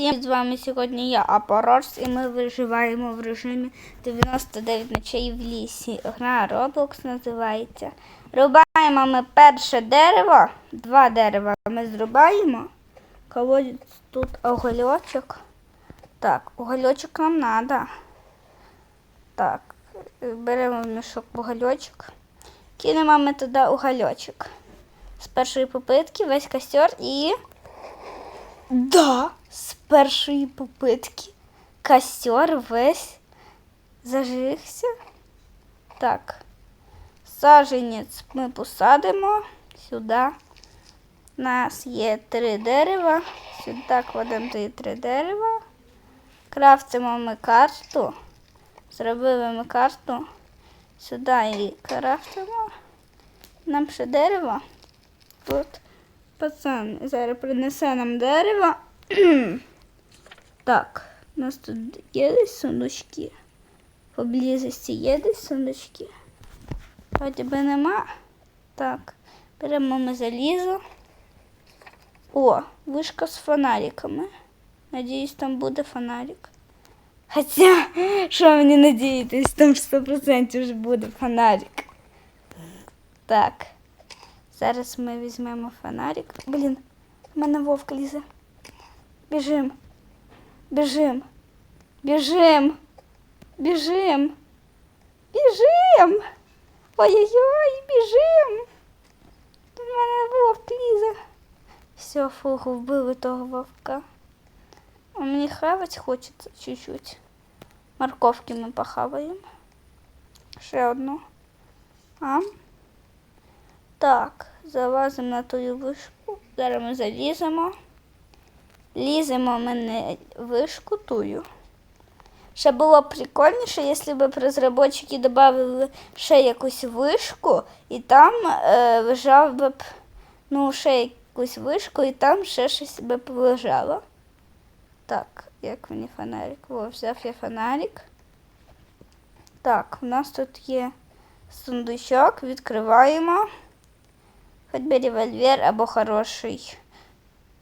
Всім з вами сьогодні я Апорорс і ми виживаємо в режимі 99 ночей в лісі. Гра Roblox називається. Рубаємо ми перше дерево, два дерева ми зрубаємо. Колодець тут угольочок. Так, угольочок нам треба. Так, беремо в мішок угольочок. Кинемо ми туди угольочок. З першої попитки весь костер і. Да, з першої попитки костер весь зажигся. Так, саженець ми посадимо сюди. У нас є три дерева. Сюди кладемо три дерева. Крафтимо ми карту. Зробили ми карту. Сюди її крафтимо. Нам ще дерево. Тут пацан зараз принесе нам дерево. так, у нас тут є десь сундучки. Поблизості є десь сундучки. Вроді би нема. Так, беремо ми залізо. О, вишка з фонариками. Надіюсь, там буде фонарик. Хоча, що мені надіятись, там 100% ж буде фонарик. Так. Зараз ми візьмемо фонарик. Блін, в мене вовк лізе. Біжим. Біжим. Біжим. Біжим. Біжим. Ой-ой-ой, біжим. В мене вовк лізе. Все, фугу, вбили того вовка. А мені хавать хочеться чуть-чуть. Морковки ми похаваємо. Ще одну. А? Так, залазимо на ту вишку. Зараз ми заліземо. Ліземо ми на вишку тую. Ще було б прикольніше, якщо б розробники додали ще якусь вишку, і там е, лежав би ну, ще якусь вишку, і там ще щось би лежало. Так, як мені фонарик? О, взяв я фонарик. Так, у нас тут є сундучок, відкриваємо. Хоч би револьвер або хороший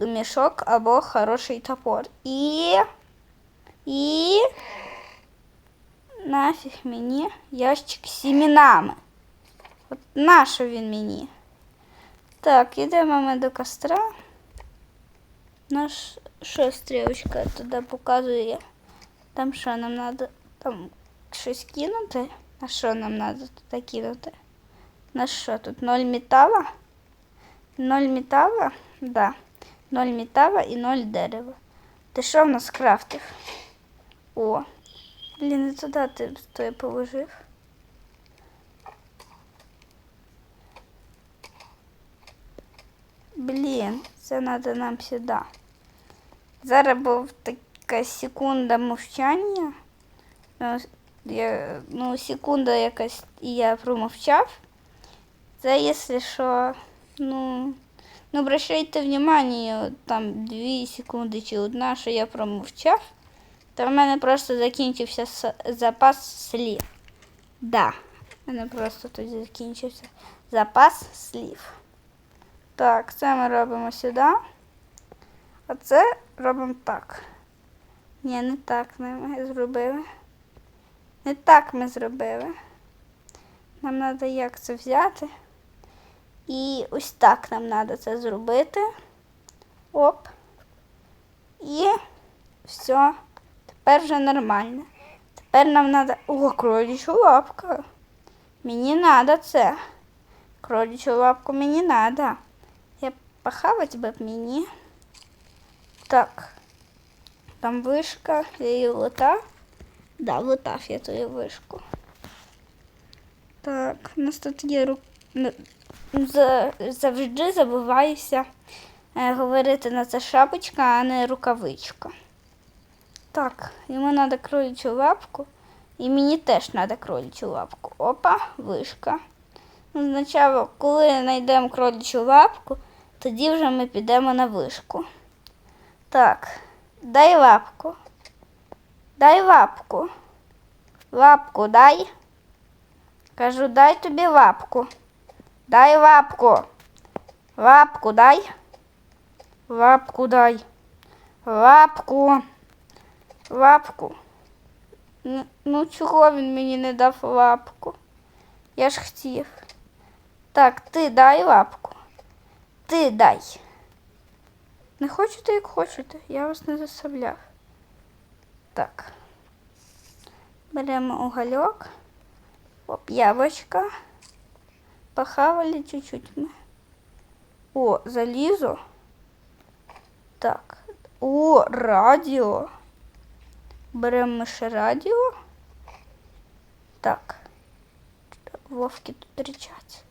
мішок, або хороший топор. І. І. Нафіг мені ящик з сімінами. От нащо він мені? Так, йдемо ми до костра. Наш що стрілочка туди показує? Там що нам треба? Там щось кинути? А що нам треба туди кинути? На що тут? Ноль металла? Ноль металла? Да. Ноль металла і ноль дерева. Ти що в нас крафтив? О, блін, не туди ти той положив. Блін, це треба нам сюди. Зараз був така секунда мовчання. Ну, я, ну, секунда якась і я промовчав. Це, якщо що, ну, ну, обращайте внимание, там дві секунди чи одна, що я промовчав, то в мене просто закінчився запас слів. Да, в мене просто тут закінчився запас слів. Так, це ми робимо сюди. А це робимо так. Ні, не так ми зробили. Не так ми зробили. Нам треба як це взяти. І ось так нам треба це зробити. Оп. І все. Тепер вже нормально. Тепер нам треба... О, кролічу лапку. Мені треба це. Кролічу лапку мені треба. Я похавать би мені. Так. Там вишка, я її лутав. Да, лутав я ту вишку. Так, у нас тут є рук... завжди забуваюся е, говорити на це шапочка, а не рукавичка. Так, йому треба кроличу лапку. І мені теж треба кроличу лапку. Опа, вишка. Спочатку, коли знайдемо кроличу лапку, тоді вже ми підемо на вишку. Так, дай лапку. Дай лапку. Лапку дай. Кажу, дай тобі лапку. Дай лапку. Лапку дай. Лапку дай. Лапку. Лапку. Ну, чого він мені не дав лапку? Я ж хотів. Так, ти дай лапку. Ти дай. Не хочете, як хочете. Я вас не заставляв. Так. Беремо угольок. Оп, яблочко. Похавали чуть-чуть ми. О, залізо. Так. О, радіо. Беремо ми ще радіо. Так. Вовки тут речать.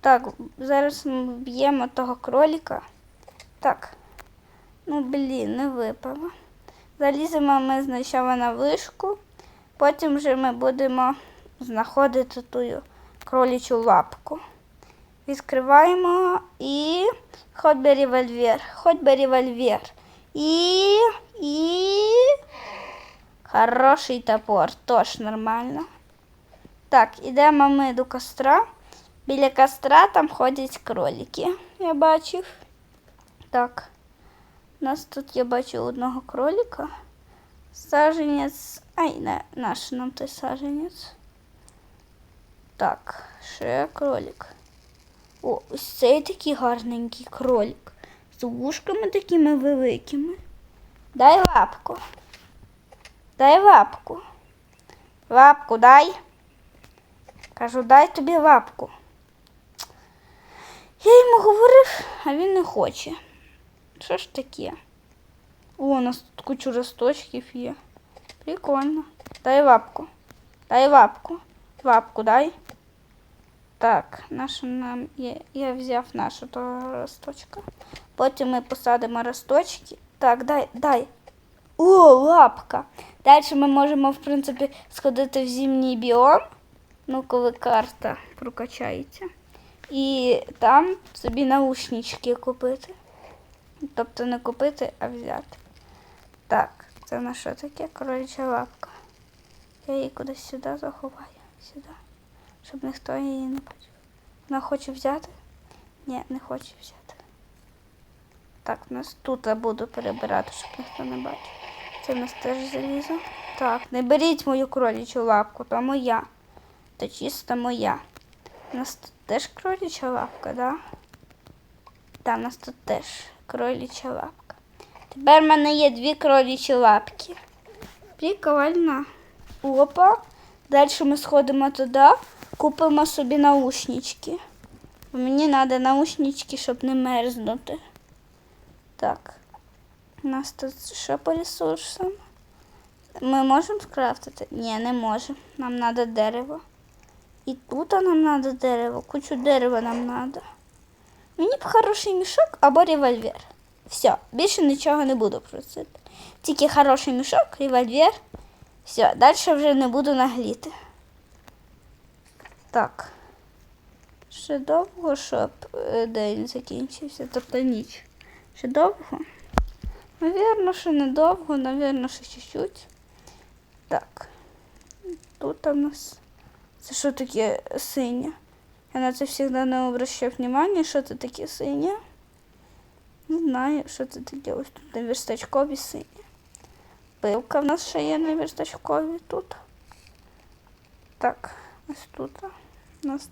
Так, зараз ми б'ємо того кролика. Так. Ну, блін, не випало. Заліземо ми спочатку на вишку, потім вже ми будемо знаходити ту кролічу лапку. Відкриваємо і хоч би револьвер, хоч би револьвер. І, і хороший топор, теж нормально. Так, ідемо ми до костра. Біля костра там ходять кролики, я бачив. Так. У нас тут я бачу одного кролика. Саженець. Ай, не, наш нам той саженець. Так, ще кролик. О, ось цей такий гарненький кролик. З вушками такими великими. Дай лапку. Дай лапку. Лапку дай. Кажу, дай тобі лапку. Я йому говорив, а він не хоче. Що ж таке? О, у нас тут кучу росточків є. Прикольно. Дай лапку. Дай лапку. Лапку дай. Так, нашу нам я, я взяв нашу того росточка. Потім ми посадимо росточки. Так, дай, дай. О, лапка. Далі ми можемо, в принципі, сходити в зимній біом. Ну, коли карта прокачається. І там собі наушнички купити. Тобто не купити, а взяти. Так, це на що таке? Кролича лапка. Я її кудись сюди заховаю. Сюди. Щоб ніхто її не бачив. Вона хоче взяти? Ні, не хоче взяти. Так, у нас тут я буду перебирати, щоб ніхто не бачив. Це в нас теж залізо. Так, не беріть мою кролічу лапку, то моя. То чисто моя. У нас тут теж кроліча лапка, да? Так, у нас тут теж кроліча лапка. Тепер в мене є дві кролічі лапки. Прикольно. Опа. Далі ми сходимо туди, купимо собі наушнички. Мені треба наушнички, щоб не мерзнути. Так. У нас тут що по ресурсам? Ми можемо скрафтити? Ні, не можемо. Нам треба дерево. І тут нам треба дерево, кучу дерева нам треба. Мені б хороший мішок або револьвер. Все, більше нічого не буду просити. Тільки хороший мішок, револьвер. Все, далі вже не буду нагліти. Так. Ще довго, щоб е, день закінчився, тобто ніч. Ще довго? Навірно, що недовго, навірно, що чуть-чуть. Так. Тут у нас. Це що таке синє? Я на це завжди не обращав внимання, що це таке синє. Не знаю, що це таке ось тут на верстачкові сині. Пилка в нас ще є на тут. Так, ось тут. У нас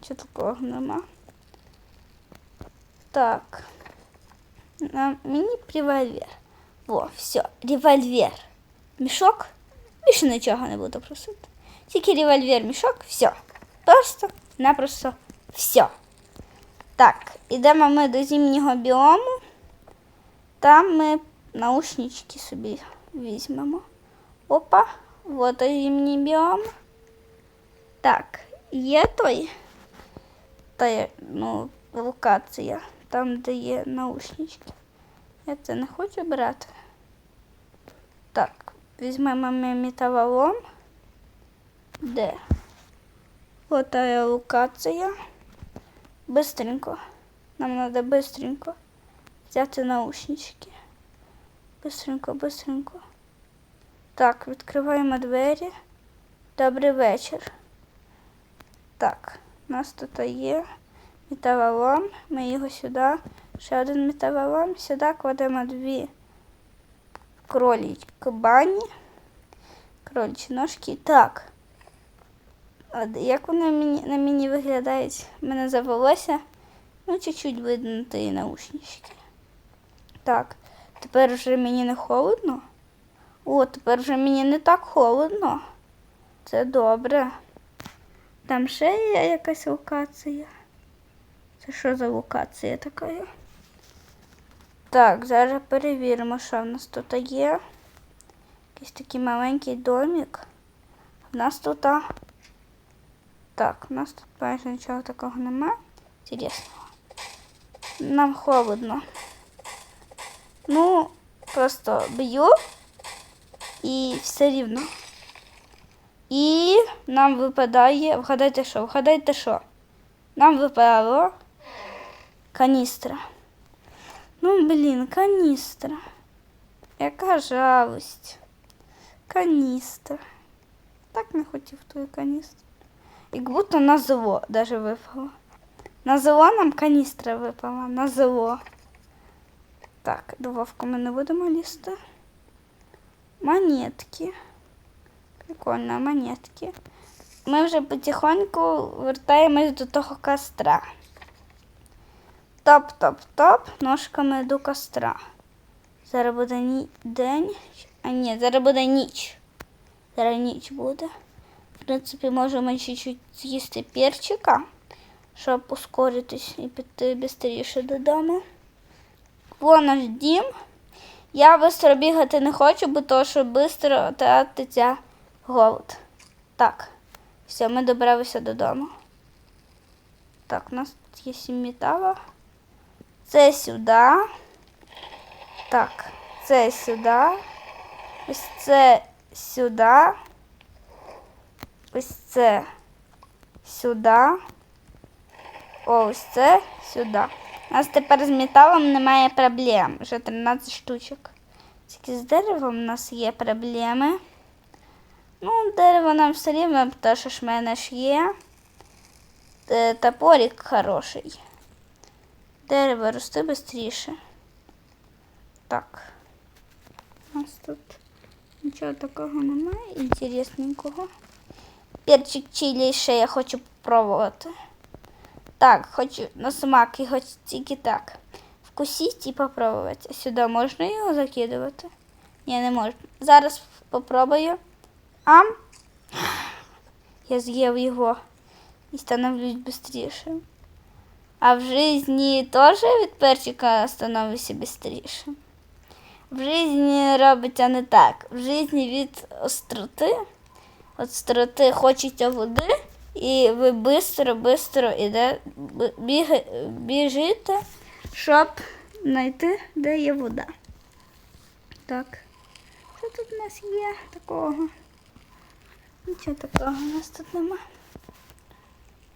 чи такого нема. Так. Нам, мені револьвер. Во, все, револьвер. Мішок. Більше нічого не буду просити. Тільки револьвер, мішок, все. Просто, напросто все. Так, ідемо ми до зимнього біому. Там ми наушнички собі візьмемо. Опа, вот і зимній біом. Так, є той, та, ну, локація, там, де є наушнички. Я це не хочу брати. Так, візьмемо ми металолом. Де? Вот та локація. Быстренько. Нам надо быстренько взяти наушнички. Быстренько, быстренько. Так, відкриваємо двері. Добрий вечір. Так, у нас тут є металолом. Ми його сюди. Ще один металолом. Сюди кладемо дві кролічка бані. Кролічі ножки. Так. От як вони мені, на мені виглядають? Мене завелося. Ну, чуть-чуть видно ті наушнички. Так, тепер вже мені не холодно. О, тепер вже мені не так холодно. Це добре. Там ще є якась локація. Це що за локація така? Так, зараз перевіримо, що в нас тут є. Якийсь такий маленький домик. В нас тут. Так, у нас тут майже нічого такого немає. Інтересного. Нам холодно. Ну, просто б'ю і все рівно. І нам випадає. Вгадайте що? Вгадайте що? Нам випало каністра. Ну, блін, каністра. Яка жалость. Каністра. Так не хотів ту каністру. Як будто на зло даже випало. На зло нам каністра випала. На зло. Так, до вовку ми не будемо лізти. Монетки. Прикольно, монетки. Ми вже потихоньку вертаємось до того костра. Топ-топ-топ ножками до костра. Зараз буде ні... день. А ні, зараз буде ніч. Зараз ніч буде. В принципі, можемо чуть-чуть з'їсти перчика, щоб ускоритись і піти швидше додому. Вон наш дім. Я швидко бігати не хочу, бо то, що швидко тратиться голод. Так, все, ми добралися додому. Так, у нас тут є сім металу. Це сюди. Так, це сюди. Ось це сюди. Ось це сюди. Ось це сюди. У нас тепер з металом немає проблем. Вже 13 штучок. Тільки з деревом у нас є проблеми. Ну, дерево нам все рівно, тому що ж в мене ж є. Топорик хороший. Дерево росте швидше. Так. У нас тут нічого такого немає інтересненького. Перчик чилі ще я хочу попробувати. Так, хочу на смак його тільки так. Вкусити і попробувати. Сюди можна його закидувати? Ні, не можна. Зараз попробую. Ам. Я з'їв його і становлюсь швидше. А в житті теж від перчика становишся швидше. В житті робиться не так. В житті від остроти, остроти хочеться води, і ви іде, біг, біжите, щоб знайти, де є вода. Так, що тут у нас є такого? Нічого такого у нас тут нема.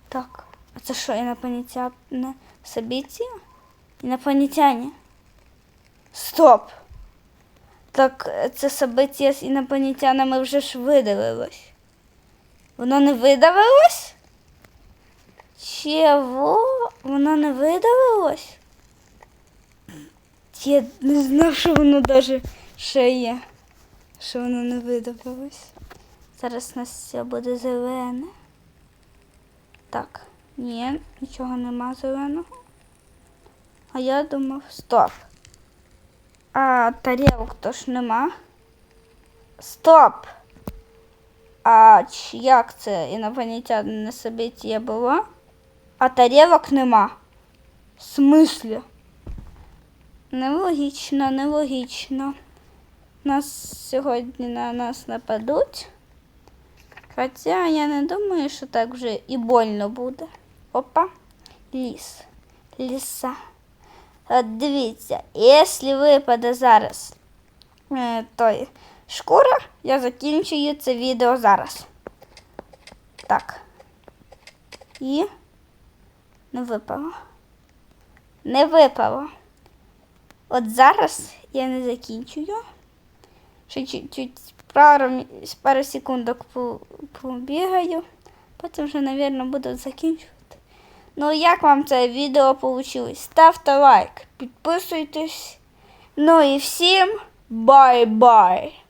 Так, а це що, інопланетяне событие? Інопланетяне? Стоп! Так це событие з інопланетянами вже ж видавилось. Воно не видавилось? Чого? Воно не видавилось? Я не знав, що воно навіть ще є. Що воно не видавилось. Зараз у нас все буде зелене. Так, ні, нічого нема зеленого. А я думав, стоп. А тарілок то ж нема. Стоп! А як це інопланетяне событие було? А тарілок нема. В смислі? Нелогічно, нелогічно. Нас сьогодні на нас нападуть. Хоча я не думаю, що так вже і больно буде. Опа, ліс, ліса. От дивіться, якщо випаде зараз е, той шкура, я закінчую це відео зараз. Так. І не випало. Не випало. От зараз я не закінчую. Ще чуть-чуть пару, пару секундок побігаю. Потім вже, мабуть, буду закінчувати. Ну, як вам це відео вийшло? Ставте лайк, підписуйтесь. Ну і всім Бай-бай.